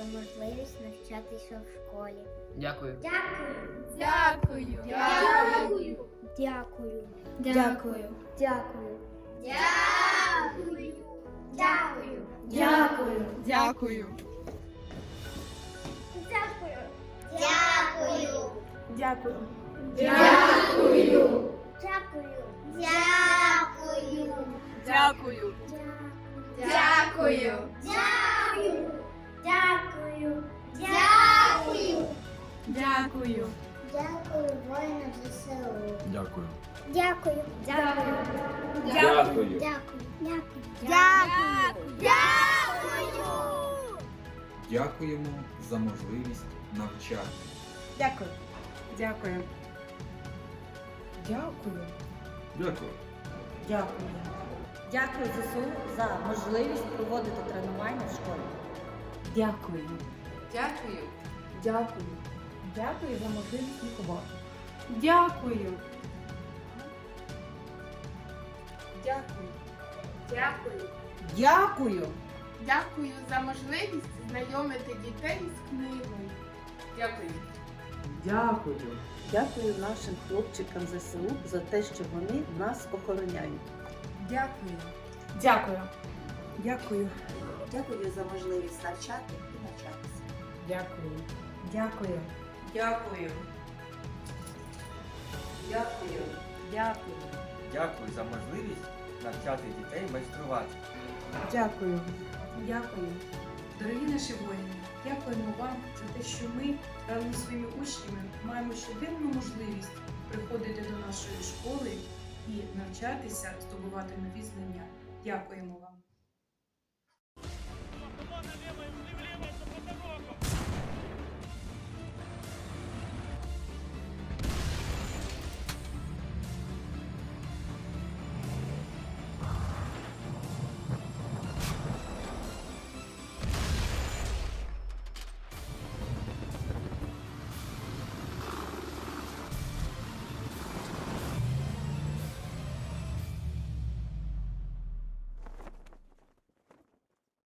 за можливість навчатися в школі. Дякую. Дякую. Дякую. Дякую. Дякую. Дякую. Дякую. Дякую. Дякую. Дякую. Дякую. Дякую. Дякую. Дякую. Дякую. Дякую. Дякую. Дякую. Дякую. Дякую воїнам ЗСУ. Дякую. Дякую. Дякую. Дякую. Дякую. Дякую. Дякую. Дякуємо за можливість навчати. Дякую. Дякую. Дякую. Дякую. Дякую. Дякую ЗСУ за можливість проводити тренування в школі. Дякую. Дякую. Дякую. Дякую за можливість лікувати. Дякую. Дякую. Дякую. Дякую. Дякую за можливість знайомити дітей з книгою. Дякую. Дякую. Дякую нашим хлопчикам ЗСУ за те, що вони нас охороняють. Дякую. Дякую. Дякую. Дякую за можливість навчати і навчатися. Дякую. Дякую. Дякую. Дякую. Дякую. Дякую за можливість навчати дітей майструвати. Дякую. Дякую. Дорогі наші воїни, дякуємо вам за те, що ми разом зі своїми учнями маємо щоденну можливість приходити до нашої школи і навчатися, здобувати нові знання. Дякуємо вам.